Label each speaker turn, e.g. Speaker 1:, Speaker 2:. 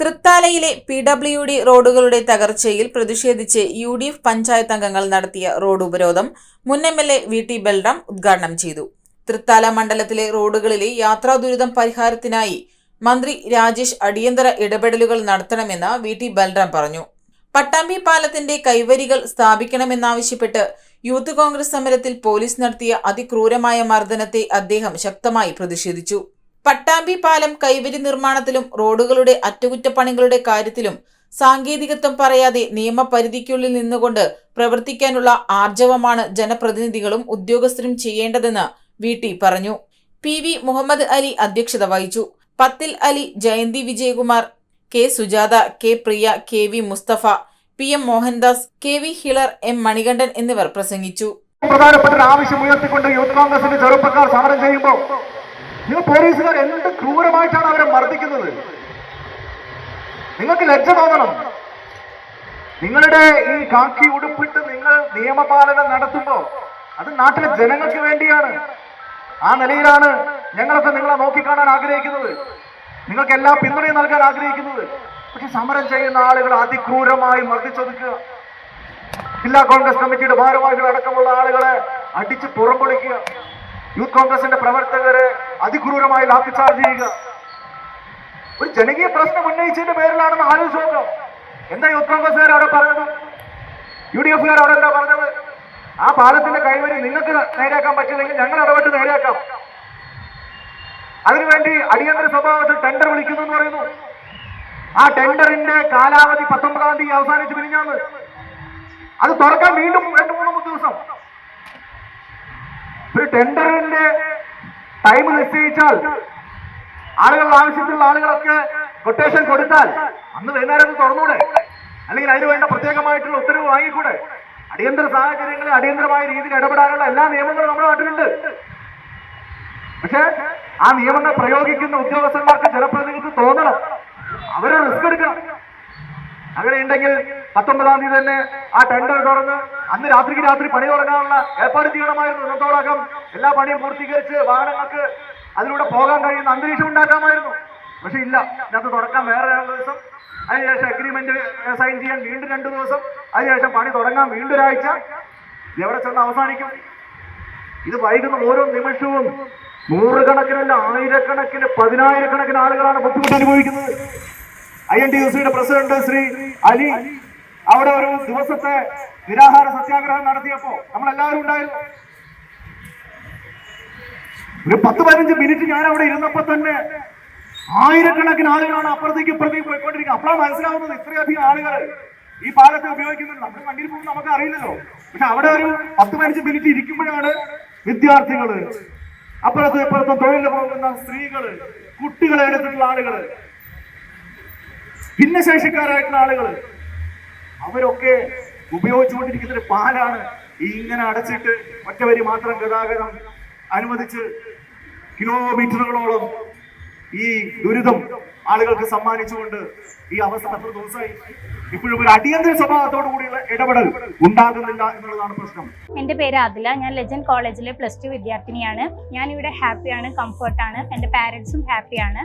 Speaker 1: തൃത്താലയിലെ P W D റോഡുകളുടെ തകർച്ചയിൽ പ്രതിഷേധിച്ച് യു ഡി എഫ് പഞ്ചായത്ത് അംഗങ്ങൾ നടത്തിയ റോഡ് ഉപരോധം മുൻ M L A V T Balram ഉദ്ഘാടനം ചെയ്തു. തൃത്താല മണ്ഡലത്തിലെ റോഡുകളിലെ യാത്രാ ദുരിതം പരിഹാരത്തിനായി മന്ത്രി രാജേഷ് അടിയന്തര ഇടപെടലുകൾ നടത്തണമെന്ന് വി ടി ബൽറാം പറഞ്ഞു. പട്ടാമ്പി പാലത്തിന്റെ കൈവരികൾ സ്ഥാപിക്കണമെന്നാവശ്യപ്പെട്ട് യൂത്ത് കോൺഗ്രസ് സമരത്തിൽ പോലീസ് നടത്തിയ അതിക്രൂരമായ മർദ്ദനത്തെ അദ്ദേഹം ശക്തമായി പ്രതിഷേധിച്ചു. പട്ടാമ്പി പാലം കൈവരി നിർമ്മാണത്തിലും റോഡുകളുടെ അറ്റകുറ്റപ്പണികളുടെ കാര്യത്തിലും സാങ്കേതികത്വം പറയാതെ നിയമപരിധിക്കുള്ളിൽ നിന്നുകൊണ്ട് പ്രവർത്തിക്കാനുള്ള ആർജവമാണ് ജനപ്രതിനിധികളും ഉദ്യോഗസ്ഥരും ചെയ്യേണ്ടതെന്ന് വി ടി പറഞ്ഞു. പി വി മുഹമ്മദ് അലി അധ്യക്ഷത വഹിച്ചു. പത്തിൽ Ali Jayanthi Vijayakumar K Sujatha K Priya K V Musthafa P M Mohandas K V Hilar M Manikandan എന്നിവർ പ്രസംഗിച്ചു.
Speaker 2: പ്രധാനപ്പെട്ട ആവശ്യം ഉയർത്തിക്കൊണ്ട് യൂത്ത് കോൺഗ്രസിന്റെ ചെറുപ്പക്കാർ സമരം ചെയ്യുമ്പോൾ നിങ്ങൾ പോലീസുകാർ എന്ത് ക്രൂരമായിട്ടാണ് അവരെ മർദ്ദിക്കുന്നത്? നിങ്ങൾക്ക് ലജ്ജ തോന്നണം. നിങ്ങളുടെ ഈ കാക്കി ഉടുപ്പിട്ട് നിങ്ങൾ നിയമപാലനം നടത്തുമ്പോൾ അത് നാട്ടിലെ ജനങ്ങൾക്ക് വേണ്ടിയാണ്. ആ നിലയിലാണ് ഞങ്ങളൊക്കെ നിങ്ങളെ നോക്കിക്കാണാൻ ആഗ്രഹിക്കുന്നത്. നിങ്ങൾക്ക് എല്ലാ പിന്തുണയും നൽകാൻ ആഗ്രഹിക്കുന്നത്. പക്ഷെ സമരം ചെയ്യുന്ന ആളുകൾ അതിക്രൂരമായി മർദ്ദിച്ചൊതുക്കുക. ജില്ലാ കോൺഗ്രസ് കമ്മിറ്റിയുടെ ഭാരവാഹികൾ അടക്കമുള്ള ആളുകളെ അടിച്ച് പുറംപൊളിക്കുക. യൂത്ത് കോൺഗ്രസിന്റെ പ്രവർത്തകരെ അതിക്രൂരമായി ലാത്തിച്ചാർജ് ചെയ്യുക. ഒരു ജനകീയ പ്രശ്നം ഉന്നയിച്ചതിന്റെ പേരിലാണെന്ന് ആലോചിച്ച് നോക്കാം. എന്താ യൂത്ത് കോൺഗ്രസ്സുകാർ അവിടെ പറഞ്ഞത്? യു ഡി എഫുകാർ അവിടെ എന്താ പറഞ്ഞത്? ആ പാലത്തിന്റെ കൈവരി നിങ്ങൾക്ക് നേരെയാക്കാൻ പറ്റില്ലെങ്കിൽ ഞങ്ങൾ ഇടപെട്ട് നേരെയാക്കാം. അതിനുവേണ്ടി അടിയന്തര സ്വഭാവത്തിൽ ടെൻഡർ വിളിക്കുന്നു എന്ന് പറയുന്നു. ആ ടെൻഡറിന്റെ കാലാവധി പത്തൊമ്പതാം തീയതി അവസാനിച്ച് പിരിഞ്ഞാന്ന് അത് തുറക്കാൻ വീണ്ടും രണ്ടു മൂന്ന് ദിവസം. ഒരു ടെൻഡറിന്റെ ടൈം നിശ്ചയിച്ചാൽ ആളുകൾ ആവശ്യത്തിലുള്ള ആളുകളൊക്കെ കൊട്ടേഷൻ കൊടുത്താൽ അന്ന് വൈകുന്നേരം തുറന്നൂടെ? അല്ലെങ്കിൽ അതിന് വേണ്ട പ്രത്യേകമായിട്ടുള്ള ഉത്തരവ് വാങ്ങിക്കൂടെ? അടിയന്തര സാഹചര്യങ്ങളിൽ അടിയന്തരമായ രീതിയിൽ ഇടപെടാനുള്ള എല്ലാ നിയമങ്ങളും നമ്മുടെ നാട്ടിലുണ്ട്. പക്ഷേ ആ നിയമങ്ങൾ പ്രയോഗിക്കുന്ന ഉദ്യോഗസ്ഥന്മാർക്ക് ജനപ്രതിനിധിക്ക് തോന്നണം. അവരെ റിസ്ക് എടുക്കണം. അങ്ങനെ ഉണ്ടെങ്കിൽ പത്തൊമ്പതാം തീയതി തന്നെ ആ ടെൻഡർ തുറന്ന് അന്ന് രാത്രിക്ക് രാത്രി പണി തുടങ്ങാനുള്ള ഏർപ്പാട് ചെയ്യണമായിരുന്നു. ഇന്നത്തോടകം എല്ലാ പണിയും പൂർത്തീകരിച്ച് വാഹനങ്ങൾക്ക് അതിലൂടെ പോകാൻ കഴിയുന്ന അന്തരീക്ഷം ഉണ്ടാക്കാമായിരുന്നു. പക്ഷെ ഇല്ല. ഇതിനകത്ത് തുടക്കം വേറെ രണ്ട് ദിവസം. അതിനുശേഷം അഗ്രിമെന്റ് സൈൻ ചെയ്യാൻ വീണ്ടും രണ്ട് ദിവസം. അതിനുശേഷം പണി തുടങ്ങാൻ വീണ്ടും ഒരാഴ്ച. എവിടെ ചെന്ന് അവസാനിക്കും? ഇത് വൈകുന്ന ഓരോ നിമിഷവും നൂറുകണക്കിനല്ല ആയിരക്കണക്കിന് പതിനായിരക്കണക്കിന് ആളുകളാണ് ബുദ്ധിമുട്ട് അനുഭവിക്കുന്നത്. ഐ എൻ ടി യു സിയുടെ പ്രസിഡന്റ് ശ്രീ അലി അവിടെ ഒരു ദിവസത്തെ നിരാഹാര സത്യാഗ്രഹം നടത്തിയപ്പോ നമ്മൾ എല്ലാവരും ഉണ്ടായിരുന്നു. ഒരു പത്ത് പതിനഞ്ച് മിനിറ്റ് ഞാൻ അവിടെ ഇരുന്നപ്പോ തന്നെ ആയിരക്കണക്കിന് ആളുകളാണ് അപ്പുറത്തേക്ക് ഇപ്പുറത്തേക്ക് പോയിക്കൊണ്ടിരിക്കുന്നത്. അപ്പോഴാണ് മനസ്സിലാവുന്നത് ഇത്രയധികം ആളുകൾ ഈ പാലത്തെ ഉപയോഗിക്കുന്നുണ്ട്. നമ്മുടെ വണ്ടിയിൽ പോകുമ്പോൾ നമുക്ക് അറിയില്ലല്ലോ. പക്ഷെ അവിടെ ഒരു പത്ത് പതിനഞ്ച് മിനിറ്റ് ഇരിക്കുമ്പോഴാണ് വിദ്യാർത്ഥികൾ അപ്പുറത്തും ഇപ്പുറത്തും തൊഴിലിന് പോകുന്ന സ്ത്രീകൾ കുട്ടികളെ എടുത്തിട്ടുള്ള ആളുകൾ ഭിന്നശേഷിക്കാരായിട്ടുള്ള ആളുകൾ അവരൊക്കെ ഉപയോഗിച്ചുകൊണ്ടിരിക്കുന്ന ഒരു പാലാണ് ഇങ്ങനെ അടച്ചിട്ട് ഒറ്റ വരി മാത്രം ഗതാഗതം അനുവദിച്ച് കിലോമീറ്ററുകളോളം ഈ ദുരിതം ആളുകൾക്ക് സമ്മാനിച്ചുകൊണ്ട് ഈ അവസ്ഥ എത്ര ദിവസമായി. ഇപ്പോഴും ഒരു അടിയന്തര സ്വഭാവത്തോടു കൂടിയുള്ള ഇടപെടൽ ഉണ്ടാകുന്നില്ല എന്നുള്ളതാണ് പ്രശ്നം.
Speaker 3: എന്റെ പേര് അതില ഞാൻ ലെജൻഡ് കോളേജിലെ പ്ലസ് ടു വിദ്യാർത്ഥിനിയാണ്. ഞാൻ ഇവിടെ ഹാപ്പിയാണ് കംഫർട്ടാണ്. എന്റെ പാരന്റ്സും ഹാപ്പിയാണ്.